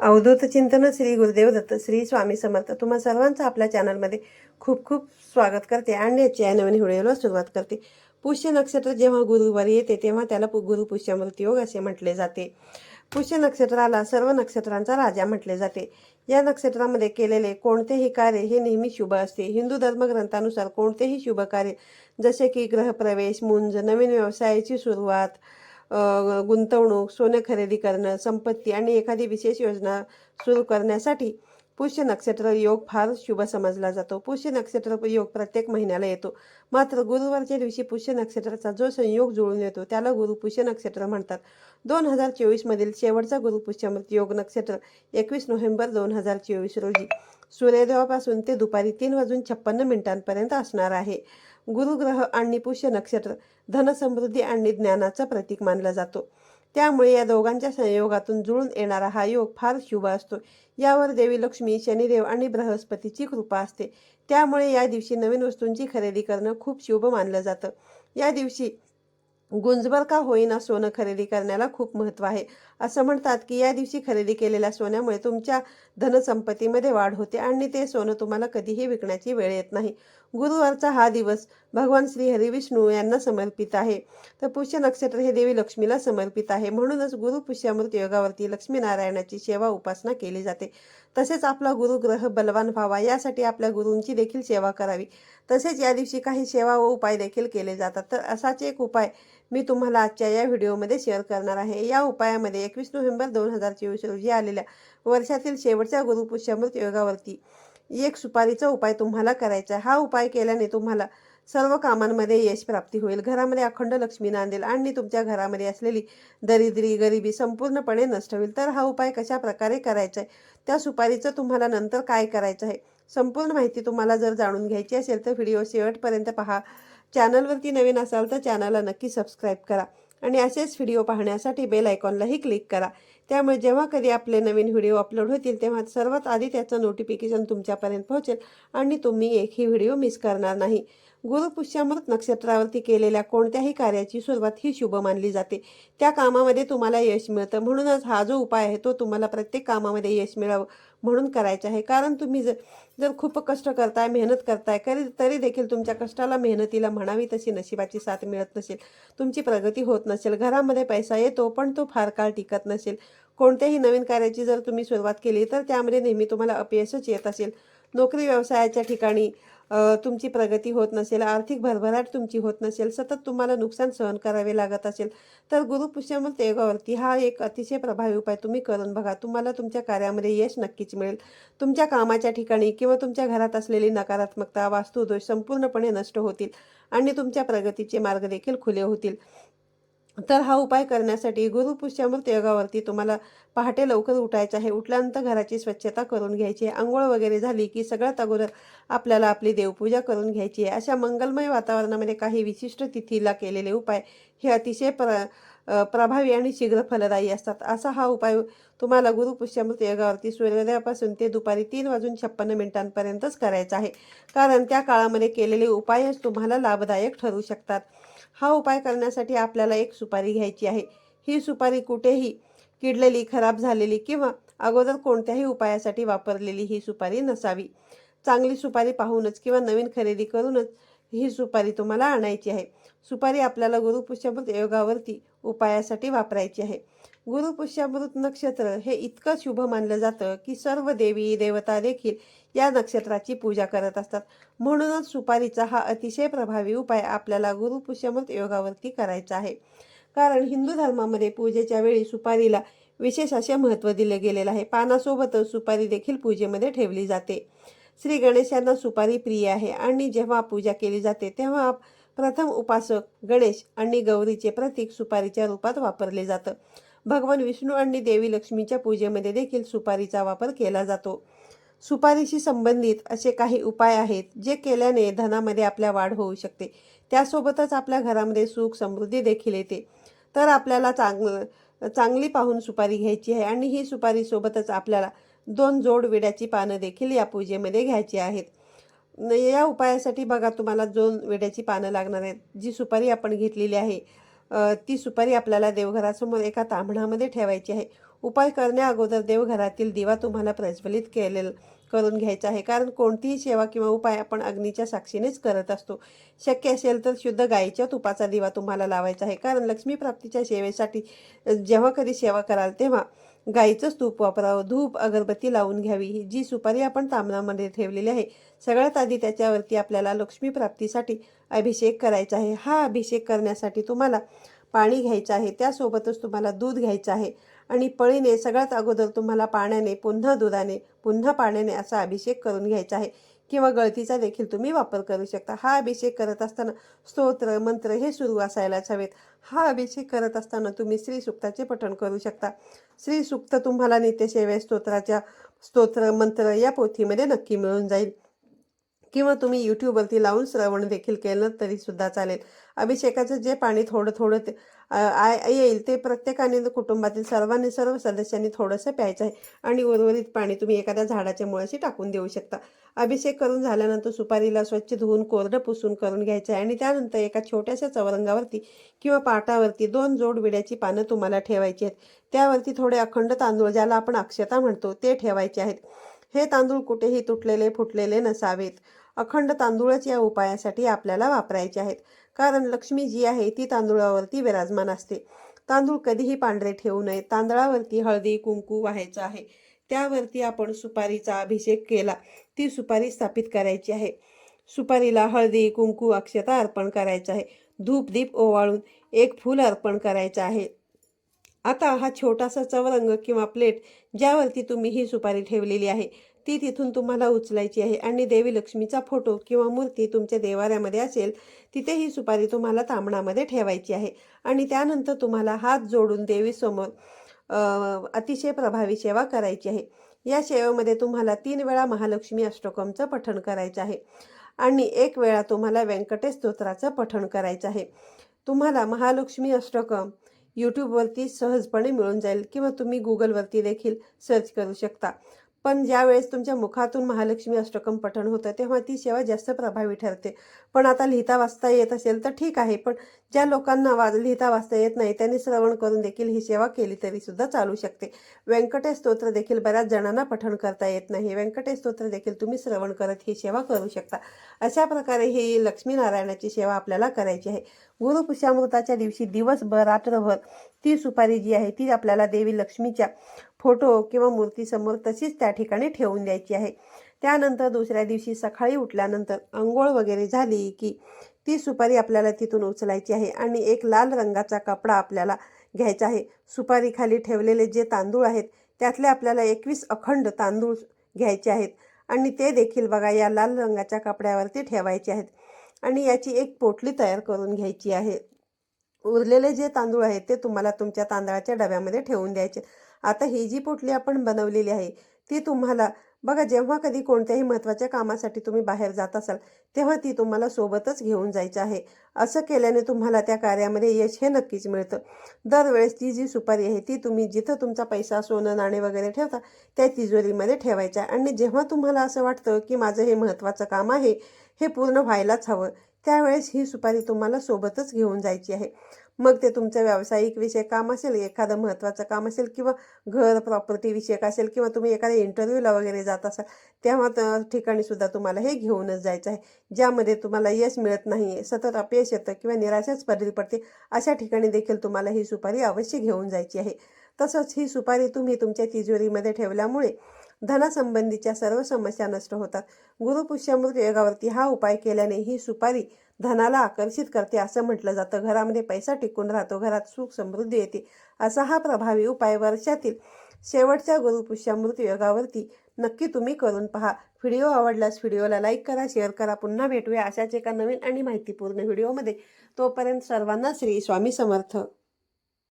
अवधूत चिंतन श्री गुरुदेव दत्त श्री स्वामी समर्थ. तुम्हा सर्वांचं आपल्या चॅनलमध्ये खूप खूप स्वागत करते आणि याच्या या नवीन व्हिडिओला सुरुवात करते. पुष्य नक्षत्र जेव्हा गुरुवारी येते तेव्हा त्याला पु- गुरु पुष्यामृत योग असे म्हटले जाते. पुष्य नक्षत्राला सर्व नक्षत्रांचा राजा म्हटले जाते. या नक्षत्रामध्ये केलेले कोणतेही कार्य हे नेहमी शुभ असते. हिंदू धर्मग्रंथानुसार कोणतेही शुभ कार्य जसे की ग्रहप्रवेश मुंज नवीन व्यवसायाची सुरुवात गुंतवणूक सोने खरेदी करणं संपत्ती आणि एखादी विशेष योजना सुरू करण्यासाठी पुष्य नक्षत्र योग फार शुभ समजला जातो. पुष्य नक्षत्र योग प्रत्येक महिन्याला येतो. मात्र गुरुवारच्या दिवशी पुष्य नक्षत्राचा जो संयोग जुळून येतो त्याला गुरु पुष्य नक्षत्र म्हणतात. दोन हजार चोवीसमधील शेवटचा गुरु पुष्यमृत योग नक्षत्र एकवीस नोव्हेंबर दोन हजार चोवीस रोजी. सूर्योदयापासून ते दुपारी तीन वाजून छप्पन्न मिनिटांपर्यंत असणार आहे. गुरुग्रह आणि पुष्य नक्षत्र धनसमृद्धी आणि ज्ञानाचा प्रतीक मानला जातो. त्यामुळे या दोघांच्या संयोगातून जुळून येणारा हा योग फार शुभ असतो. यावर देवी लक्ष्मी शनिदेव आणि बृहस्पतीची कृपा असते. त्यामुळे या दिवशी नवीन वस्तूंची खरेदी करणं खूप शुभ मानलं जातं. या दिवशी गुंजभर का होईना सोनं खरेदी करण्याला खूप महत्त्व आहे. असं म्हणतात की या दिवशी खरेदी केलेल्या सोन्यामुळे तुमच्या धनसंपत्तीमध्ये वाढ होते आणि ते सोनं तुम्हाला कधीही विकण्याची वेळ येत नाही. गुरुवारचा हा दिवस भगवान श्री हरिविष्णू यांना समर्पित आहे. तर पुष्य नक्षत्र हे देवी लक्ष्मीला समर्पित आहे. म्हणूनच गुरु पुष्यामृत योगावरती लक्ष्मीनारायणाची सेवा उपासना केली जाते. तसेच आपला गुरुग्रह बलवान व्हावा यासाठी आपल्या गुरूंची देखील सेवा करावी. तसेच या दिवशी काही सेवा व उपाय देखील केले जातात. तर असाच एक उपाय मी तुम्हाला आजच्या या व्हिडिओमध्ये शेअर करणार आहे. या उपायामध्ये एकवीस नोव्हेंबर दोन हजार चोवीस रोजी आलेल्या वर्षातील शेवटच्या गुरुपुष्यामृत योगावरती एक सुपारीचा उपाय तुम्हाला करायचा आहे. हा उपाय केल्याने तुम्हाला सर्व कामांमध्ये यश प्राप्ती होईल. घरामध्ये अखंड लक्ष्मी नांदेल आणि तुमच्या घरामध्ये असलेली दरिद्री गरिबी संपूर्णपणे नष्ट होईल. तर हा उपाय कशा प्रकारे करायचा आहे? त्या सुपारीचं तुम्हाला नंतर काय करायचं आहे? संपूर्ण माहिती तुम्हाला जर जाणून घ्यायची असेल तर व्हिडिओ शेवटपर्यंत पहा. चॅनलवरती नवीन असाल तर चॅनलला नक्की सबस्क्राईब करा आणि असेच व्हिडिओ पाहण्यासाठी बेल आयकॉनलाही क्लिक करा. त्यामुळे जेव्हा कधी आपले नवीन व्हिडिओ अपलोड होतील तेव्हा सर्वात आधी त्याचं नोटिफिकेशन तुमच्यापर्यंत पोहोचेल आणि तुम्ही एकही व्हिडिओ मिस करणार नाही. गुरुपुष्यामृत नक्षत्रावरती केलेल्या कोणत्याही कार्याची सुरुवात ही शुभ मानली जाते. त्या कामामध्ये तुम्हाला यश मिळतं. म्हणूनच हा जो उपाय आहे तो तुम्हाला प्रत्येक कामामध्ये यश मिळावं म्हणून करायचं आहे. कारण तुम्ही जर जर खूप कष्ट करताय मेहनत करताय करी तरी देखील तुमच्या कष्टाला मेहनतीला म्हणावी तशी नशिबाची साथ मिळत नसेल. तुमची प्रगती होत नसेल. घरामध्ये पैसा येतो पण तो फार काळ टिकत नसेल. कोणत्याही नवीन कार्याची जर तुम्ही सुरुवात केली तर त्यामध्ये नेहमी तुम्हाला अपयशच येत असेल. नोकरी व्यवसायाच्या ठिकाणी तुमची प्रगती होत नसेल आर्थिक भरभराट तुमची होत नसेल सतत तुम्हाला नुकसान सहन करावे लागत असेल तर गुरुपुष्यमृत योगावरती हा एक अतिशय प्रभावी उपाय तुम्ही करून बघा. तुम्हाला तुमच्या कार्यामध्ये यश नक्कीच मिळेल. तुमच्या कामाच्या ठिकाणी किंवा तुमच्या घरात असलेली नकारात्मकता वास्तुदोष संपूर्णपणे नष्ट होतील आणि तुमच्या प्रगतीचे मार्ग देखील खुले होतील. तर हा उपाय करण्यासाठी गुरुपुष्यामृत योगावरती तुम्हाला पहाटे लवकर उठायचं आहे. उठल्यानंतर घराची स्वच्छता करून घ्यायची आहे. आंघोळ वगैरे झाली की सगळ्यात अगोदर आपल्याला आपली देवपूजा करून घ्यायची आहे. अशा मंगलमय वातावरणामध्ये काही विशिष्ट तिथीला केलेले उपाय हे अतिशय प्र प्रभावी आणि शीघ्र फलदायी असतात. असा हा उपाय तुम्हाला गुरुपुष्यामृत योगावरती सूर्योदयापासून ते दुपारी तीन वाजून छप्पन्न मिनिटांपर्यंतच करायचा आहे. कारण त्या काळामध्ये केलेले उपायच तुम्हाला लाभदायक ठरू शकतात. हा उपाय करण्यासाठी आपल्याला एक सुपारी घ्यायची आहे. ही सुपारी कुठेही किडलेली खराब झालेली किंवा अगोदर कोणत्याही उपायासाठी वापरलेली ही सुपारी नसावी. चांगली सुपारी पाहूनच किंवा नवीन खरेदी करूनच ही सुपारी तुम्हाला आणायची आहे. सुपारी आपल्याला गुरुपुष्यामृत योगावरती उपायासाठी वापरायची आहे. गुरुपुष्यामृत नक्षत्र हे इतकं शुभ मानलं जातं की सर्व देवी देवता देखील या नक्षत्राची पूजा करत असतात. म्हणूनच सुपारीचा हा अतिशय प्रभावी उपाय आपल्याला गुरुपुष्यमृत योगावरती करायचा आहे. कारण हिंदू धर्मामध्ये पूजेच्या वेळी सुपारीला विशेष असे महत्त्व दिले गेलेलं आहे. पानासोबतच सुपारी देखील पूजेमध्ये ठेवली जाते. श्री गणेशांना सुपारी प्रिय आहे आणि जेव्हा पूजा केली जाते तेव्हा प्रथम उपासक गणेश आणि गौरीचे प्रतीक सुपारीच्या रूपात वापरले जातं. भगवान विष्णू आणि देवी लक्ष्मीच्या पूजेमध्ये देखील सुपारीचा वापर केला जातो. सुपारीशी संबंधित असे काही उपाय आहेत जे केल्याने धनामध्ये आपल्या वाढ होऊ शकते. त्यासोबतच आपल्या घरामध्ये सुख समृद्धी देखील येते. तर आपल्याला चांगलं चांगली पाहून सुपारी घ्यायची आहे आणि ही सुपारीसोबतच आपल्याला दोन जोड विड्याची पानं देखील या पूजेमध्ये घ्यायची आहेत. या उपायासाठी बघा तुम्हाला दोन विड्याची पानं लागणार आहेत. जी सुपारी आपण घेतलेली आहे ती सुपारी आपल्याला देवघरासमोर एका तांबणामध्ये ठेवायची आहे. उपाय करण्या अगोदर देवघरातील दिवा तुम्हाला प्रज्वलित केलेला करून घ्यायचा आहे. कारण कोणतीही सेवा किंवा उपाय आपण अग्नीच्या साक्षीनेच करत असतो. शक्य असेल तर शुद्ध गाईच्या तुपाचा दिवा तुम्हाला लावायचा आहे. कारण लक्ष्मी प्राप्तीच्या सेवेसाठी जेव्हा कधी सेवा कराल तेव्हा गाईचंच तूप वापरावं. धूप अगरबत्ती लावून घ्यावी. ही जी सुपारी आपण तांबणामध्ये ठेवलेली आहे सगळ्यात आधी त्याच्यावरती आपल्याला लक्ष्मी प्राप्तीसाठी अभिषेक करायचा आहे. हा अभिषेक करण्यासाठी तुम्हाला पाणी घ्यायचं आहे. त्यासोबतच तुम्हाला दूध घ्यायचं आहे. आणि पळीने सगळ्यात अगोदर तुम्हाला पाण्याने पुन्हा दुधाने पुन्हा पाण्याने असा अभिषेक करून घ्यायचा आहे. किंवा गळतीचा देखील तुम्ही वापर करू शकता. हा अभिषेक करत असताना स्तोत्र मंत्र हे सुरू असायलाच हवेत. हा अभिषेक करत असताना तुम्ही श्री सुक्ताचे पठण करू शकता. श्री सुक्त तुम्हाला नित्यसेवे स्तोत्राच्या स्तोत्र मंत्र या पोथीमध्ये नक्की मिळून जाईल. किंवा तुम्ही यूट्यूबवरती लावून श्रवण देखील केलं तरी सुद्धा चालेल. अभिषेकाचं जे पाणी थोडं थोडं ते आय येईल ते प्रत्येकाने कुटुंबातील सर्वांनी सर्व सदस्यांनी थोडंसं प्यायचं आहे आणि उर्वरित पाणी तुम्ही एखाद्या झाडाच्या मुळाशी टाकून देऊ शकता. अभिषेक करून झाल्यानंतर सुपारीला स्वच्छ धुवून कोरडं पुसून करून घ्यायचं आहे आणि त्यानंतर एका छोट्याशा चौरंगावरती किंवा पाटावरती दोन जोड विड्याची पानं तुम्हाला ठेवायची आहेत. त्यावरती थोडे अखंड तांदूळ ज्याला आपण अक्षता म्हणतो ते ठेवायचे आहेत. हे तांदूळ कुठेही तुटलेले फुटलेले नसावेत. अखंड तांदूळच या उपायासाठी आपल्याला वापरायचे आहेत. कारण लक्ष्मी जी आहे ती तांदूळावरती विराजमान असते. तांदूळ कधीही पांढरे ठेवू नये. तांदळावरती हळदी कुंकू व्हायचं आहे. त्यावरती आपण सुपारीचा अभिषेक केला ती सुपारी स्थापित करायची आहे. सुपारीला हळदी कुंकू अक्षता अर्पण करायचं आहे. धूप दीप ओवाळून एक फूल अर्पण करायचं आहे. आता हा छोटासा चवरंग किंवा प्लेट ज्यावरती तुम्ही ही सुपारी ठेवलेली आहे ती तिथून तुम्हाला उचलायची आहे. आणि देवी लक्ष्मीचा फोटो किंवा मूर्ती तुमच्या देवाऱ्यामध्ये असेल तिथे ही सुपारी तुम्हाला तांबणामध्ये ठेवायची आहे. आणि त्यानंतर तुम्हाला हात जोडून देवीसमोर अतिशय प्रभावी सेवा करायची आहे. या सेवेमध्ये तुम्हाला तीन वेळा महालक्ष्मी अष्टकमचं पठण करायचं आहे. आणि एक वेळा तुम्हाला व्यंकटेश स्तोत्राचं पठण करायचं आहे. तुम्हाला महालक्ष्मी अष्टकम यूट्यूबवरती सहजपणे मिळून जाईल किंवा तुम्ही गुगलवरती देखील सर्च करू शकता. पण ज्यावेळेस तुमच्या मुखातून महालक्ष्मी अष्टकम पठण होतं तेव्हा ती सेवा जास्त प्रभावी ठरते. पण आता लिहिता वाचता येत असेल तर ठीक आहे पण ज्या लोकांना वा लिहिता वाचता येत नाही त्यांनी श्रवण करून देखील ही सेवा केली तरी सुद्धा चालू शकते. व्यंकटेश स्तोत्र देखील बऱ्याच जणांना पठण करता येत नाही. व्यंकटेश स्तोत्र देखील तुम्ही श्रवण करत ही सेवा करू शकता. अशा प्रकारे ही लक्ष्मीनारायणाची सेवा आपल्याला करायची आहे. गुरुपुषामृताच्या दिवशी दिवसभर रात्रभर ती सुपारी जी आहे ती आपल्याला देवी लक्ष्मीच्या फोटो किंवा मूर्तीसमोर तशीच त्या ठिकाणी ठेवून द्यायची आहे. त्यानंतर दुसऱ्या दिवशी सकाळी उठल्यानंतर आंघोळ वगैरे झाली की ती सुपारी आपल्याला तिथून उचलायची आहे आणि एक लाल रंगाचा कपडा आपल्याला घ्यायचा आहे. सुपारीखाली ठेवलेले जे तांदूळ आहेत त्यातले आपल्याला एकवीस अखंड तांदूळ घ्यायचे आहेत आणि ते देखील बघा या लाल रंगाच्या कपड्यावरती ठेवायचे आहेत आणि याची एक पोटली तयार करून घ्यायची आहे. उरलेले जे तांदूळ आहेत ते तुम्हाला तुमच्या तांदळाच्या डब्यामध्ये ठेवून द्यायचे. आता ही जी पोटली आपण बनवलेली आहे ती तुम्हाला बघा जेव्हा कधी कोणत्याही महत्त्वाच्या कामासाठी तुम्ही बाहेर जात असाल तेव्हा ती तुम्हाला सोबतच घेऊन जायचं आहे. असं केल्याने तुम्हाला त्या कार्यामध्ये यश हे नक्कीच मिळतं. दरवेळेस ती जी सुपारी आहे ती तुम्ही जिथं तुमचा पैसा सोनं नाणे वगैरे ठेवता त्या तिजोरीमध्ये ठेवायच्या आणि जेव्हा तुम्हाला असं वाटतं की माझं हे महत्त्वाचं काम आहे हे पूर्ण व्हायलाच हवं त्यावेळेस ही सुपारी तुम्हाला सोबतच घेऊन जायची आहे. मग ते तुमचं व्यावसायिक विषय काम असेल एखादं महत्त्वाचं काम असेल किंवा घर प्रॉपर्टी विषयक असेल किंवा तुम्ही एखाद्या इंटरव्ह्यूला वगैरे जात असाल तेव्हा ठिकाणी सुद्धा तुम्हाला हे घेऊनच जायचं आहे. ज्यामध्ये तुम्हाला यश मिळत नाही आहे सतत अपयश येतं किंवा निराशाच पदरी पडते अशा ठिकाणी देखील तुम्हाला ही सुपारी अवश्य घेऊन जायची आहे. तसंच ही सुपारी तुम्ही तुमच्या तिजोरीमध्ये ठेवल्यामुळे धनासंबंधीच्या सर्व समस्या नष्ट होतात. गुरुपुष्यामृत योगावरती हा उपाय केल्याने ही सुपारी धनाला आकर्षित करते असं म्हटलं जातं. घरामध्ये पैसा टिकून राहतो घरात सुख समृद्धी येते. असा हा प्रभावी उपाय वर्षातील शेवटच्या गुरुपुष्यामृत योगावरती नक्की तुम्ही करून पहा. व्हिडिओ आवडल्यास व्हिडिओला लाईक करा शेअर करा. पुन्हा भेटूया अशाच एका नवीन आणि माहितीपूर्ण व्हिडिओमध्ये. तोपर्यंत सर्वांना श्री स्वामी समर्थ.